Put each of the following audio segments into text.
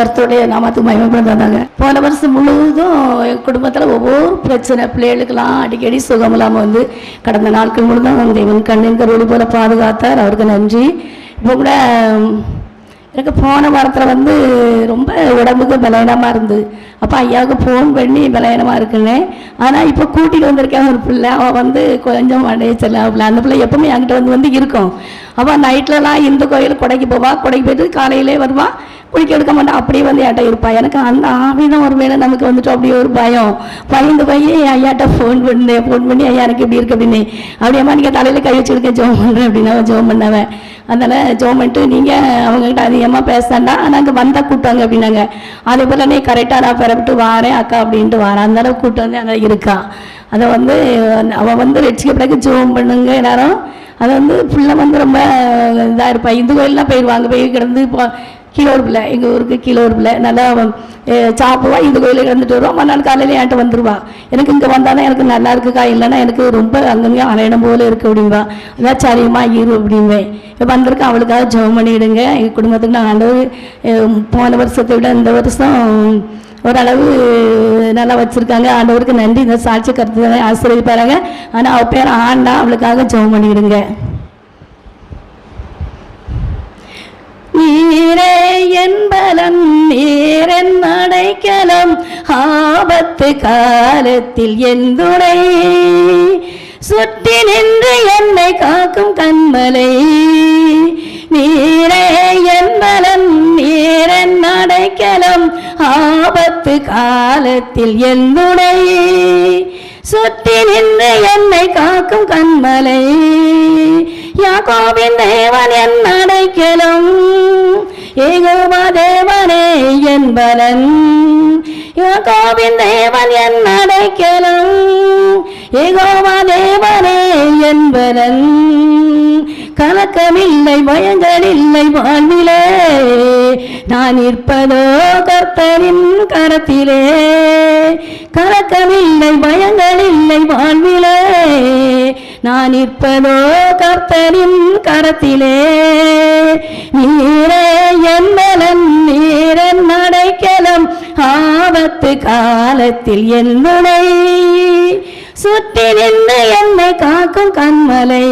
கருத்துடைய நாமத்துக்கு மகிமைப்படுத்தாங்க போன வருஷம் முழுவதும் என் குடும்பத்தில் ஒவ்வொரு பிரச்சனை பிள்ளைகளுக்கெல்லாம் அடிக்கடி சுகம் இல்லாமல் வந்து கடந்த நாட்கள் முழுதும் தெய்வன் கண்ணின் கருவடி போல பாதுகாத்தார். அவருக்கு நன்றி. இப்போ கூட எனக்கு போன வாரத்தில் வந்து ரொம்ப உடம்புக்கு பலவீனமாக இருந்தது அப்போ ஐயாவுக்கு ஃபோன் பண்ணி பலவீனமாக இருக்குன்னு ஆனால் இப்போ கூட்டிகிட்டு வந்திருக்கேன் ஒரு பிள்ளை. அவள் வந்து கொஞ்சம் அடையச்சல பிள்ளை அந்த பிள்ளை எப்பவுமே என்கிட்ட வந்து வந்து இருக்கும். அவள் நைட்லலாம் இந்து கோயில் கொடைக்கு போவா கொடைக்கு போயிட்டு காலையிலே வருவாள் குளிக்க எடுக்க மாட்டா அப்படியே வந்து ஏட்டா இருப்பா. எனக்கு அந்த ஆவிதான் ஒரு மேலே நமக்கு வந்துட்டு அப்படியே ஒரு பயம். பயந்து போய் ஐயாட்ட ஃபோன் பண்ணேன் ஃபோன் பண்ணி ஐயா எனக்கு இப்படி இருக்கு அப்படின்னு. அப்படியேம்மா நீங்கள் தலையில் கை வச்சிருக்க ஜோம் பண்ணுறேன் அப்படின்னு அவன் ஜோம் பண்ணவன் அதனால் ஜோம் பண்ணிட்டு நீங்கள் அவங்ககிட்ட அதிகமாக பேசாண்டா நாங்கள் வந்தால் கூப்பிட்டாங்க அப்படின்னாங்க. அதே போல் நீ கரெக்டாக நான் பிறப்பிட்டு வாரேன் அக்கா அப்படின்ட்டு வாரேன் அந்தளவுக்கு கூட்டு வந்து அங்கே இருக்கா. அதை வந்து அவள் வந்து ரட்சிக்க பிறகு ஜோம் பண்ணுங்க எல்லாரும். அதை வந்து பிள்ளை வந்து ரொம்ப இதாக இருப்பாள் இந்து கோயிலெலாம் போயிடுவாங்க போய் கிடந்து இப்போ கீழே பிள்ளை எங்கள் ஊருக்கு கீழே பிள்ளை. நல்லா அஹ், சாப்பிடுவா இந்த கோயிலுக்கு கிடந்துட்டு வருவோம் மறுநாள் காலையில் என்கிட்ட வந்துடுவா எனக்கு இங்கே வந்தாதான் எனக்கு நல்லா இருக்குக்கா இல்லைன்னா எனக்கு ரொம்ப அங்கங்கே அலையிடம் போல இருக்கு அப்படின்பா அதான் சரிம்மா இரு அப்படிம்பேன். இப்போ வந்திருக்க அவளுக்காக ஜெபம் பண்ணிவிடுங்க எங்கள் குடும்பத்துக்கு நான் ஆண்டவர் போன வருஷத்தை விட இந்த வருஷம் ஓரளவு நல்லா வச்சுருக்காங்க. ஆண்டவருக்கு நன்றி. இந்த சாட்சி கருத்து ஆசீர்வதிப்பாருங்க. ஆனால் அவள் பேர் ஆண்டா. அவளுக்காக ஜெபம் பண்ணிவிடுங்க நீரே என்பலன் நீரன் அடைக்கலம். ஆபத்து காலத்தில் எந்துடை சுற்றி நின்று என்னை காக்கும் கண்மலை. நீரே என்பலன் நீரன் அடைக்கலம். ஆபத்து காலத்தில் எந்துடை சுற்றி நின்று என்னை காக்கும் கண்மலை. யாக்கோபின் தேவன் என் பலன் தேவன் என் அடைக்கலம். ஏகோவா தேவனே என் பலன் கலக்கமில்லை பயங்களில்லை வாழ்விலே. நான் இருப்பதோ கர்த்தரின் கரத்திலே. கலக்கமில்லை பயங்களில்லை வாழ்விலே. நான் இருப்பதோ கர்த்தரின் கரத்திலே. நீரே என்பலன். ஆபத்து காலத்தில் என்னுடை சுற்றி நின்று என்னை காக்கும் கண்மலை.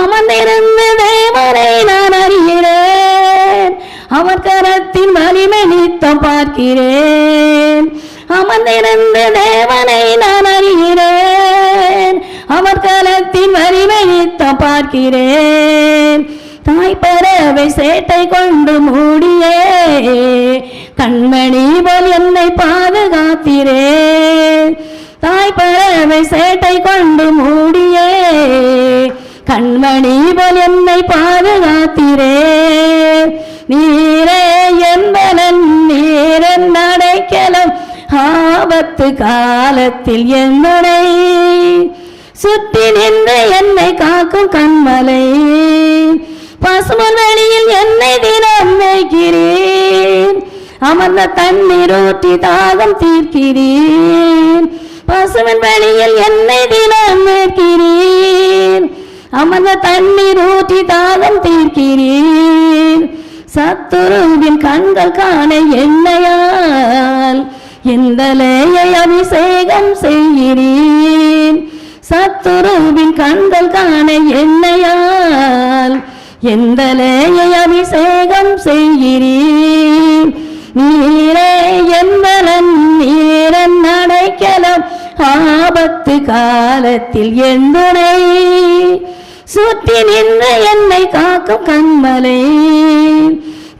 அமர்ந்திருந்து தேவனை நான் அறிகிறேன். அவர் கரத்தின் வலிமை நித்தம் பார்க்கிறேன். அமர்ந்திருந்து தேவனை நான் அறிகிறேன். அவர் கரத்தின் வலிமை நித்தம் பார்க்கிறேன். தாய் பறவை சேட்டை கொண்டு மூடியே. கண்மணி போல் என்னை பாதுகாத்திரே. தாய் பறவை சேட்டை கொண்டு மூடியே. கண்மணி போல் என்னை பாதுகாத்திரே. நீரே என்பனன் நீரன் அடைக்கலம். ஆபத்து காலத்தில் என்னுடை சுற்றி நின்று என்னை காக்கும் கண்மலை. பசுமன் வெளியில் என்னை தினம் வைக்கிறேன் அமர்ந்த தண்ணீர் ஊற்றி தாகம் தீர்க்கிறீர் பசுவின் வழியில் என்னை தினம் நிற்கிறீர் அமர்ந்த தண்ணீர் ஊற்றி தாகம் தீர்க்கிறீர் சத்துருவின் கண்கள் காண என்னையால் இந்த லேயை அபிஷேகம் செய்கிறீர் சத்துருவின் கண்கள் காண என்னையால் எந்த லேயை அபிஷேகம் செய்கிறீர் நீரே என்பலன் நீரன் அடைக்கலம். ஆபத்து காலத்தில் எந்துணை சுற்றி நின்று என்னை காக்கும் கண்மலை.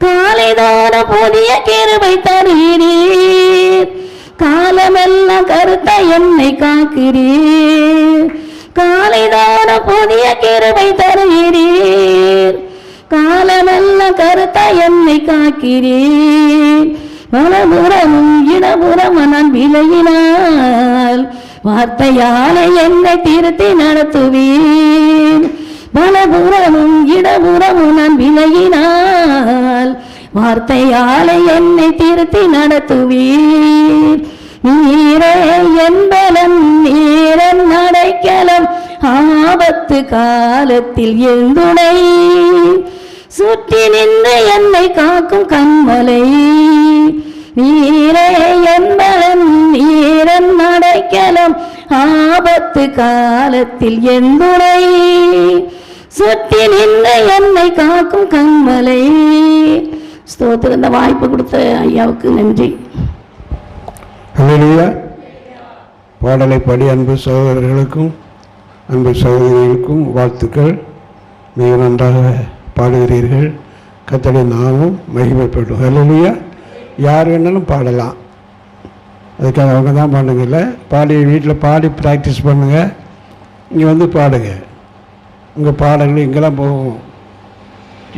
காலைதான புதிய கிருபை தருகிறீர் காலமெல்லாம் கருத்த என்னை காக்கிறீர். காலைதான புதிய கிருபை தருகிறீர் காலமெல்ல கருத்த என்னை காக்கிறேன் மனபுறமும் இடபுறம் நான் விலகினால் வார்த்தையாலே என்னை திருத்தி நடத்துவேன் மனபுறமும் இடபுறமும் நான் விலகினால் வார்த்தையாலே என்னை திருத்தி நடத்துவீர். நீரே என்பலம் நீரன் அடைக்கலம் ஆபத்து காலத்தில் எழுந்துடை சுற்றி நின்று என்னை காக்கும் கண்மலை. நீரே என்பவன் நீரன் அடைக்கலம் ஆபத்து காலத்தில் எந்துணை சுற்றி நின்று என்னை காக்கும் கண்மலை. ஸ்தோத்திரம் இந்த வாய்ப்பு கொடுத்த ஐயாவுக்கு நன்றி. அல்லேலூயா பாடலை படி அன்பு சகோதரர்களுக்கும் அன்பு சகோதரிகளுக்கும் வாழ்த்துக்கள். மிக நன்றாக பாடுகிறீர்கள். கத்தடி நாமும் மகிமைப்படும் அல்லேலூயா யார் வேணாலும் பாடலாம். அதுக்காக அவங்க தான் பாடுங்கல்ல பாடி வீட்டில் பாடி ப்ராக்டிஸ் பண்ணுங்கள் இங்கே வந்து பாடுங்க. உங்கள் பாடல்கள் இங்கெல்லாம் போகும்.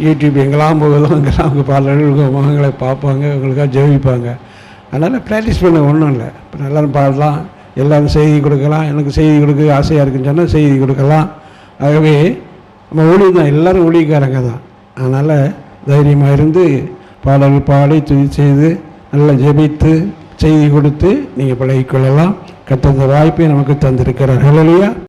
யூடியூப் எங்கெல்லாம் போகுதோ அங்கெல்லாம் உங்கள் பாடல்கள் உங்கள் முகங்களை பார்ப்பாங்க உங்களுக்காக ஜெயிப்பாங்க அதனால் ப்ராக்டிஸ் பண்ண ஒன்றும் இல்லை. இப்போ எல்லாரும் பாடலாம். எல்லோரும் செய்தி கொடுக்கலாம். எனக்கு செய்தி கொடுக்க ஆசையாக இருக்குன்னு சொன்னால் செய்தி கொடுக்கலாம். ஆகவே நம்ம ஊழியம் தான் எல்லோரும் ஊழியக்காரங்க தான். அதனால் தைரியமாக இருந்து பாடல்கள் பாடி துதி செய்து நல்லா ஜெபித்து செய்தி கொடுத்து நீங்கள் பழகிக்கொள்ளலாம். கத்தந்த வாய்ப்பை நமக்கு தந்திருக்கிறார். இல்லையா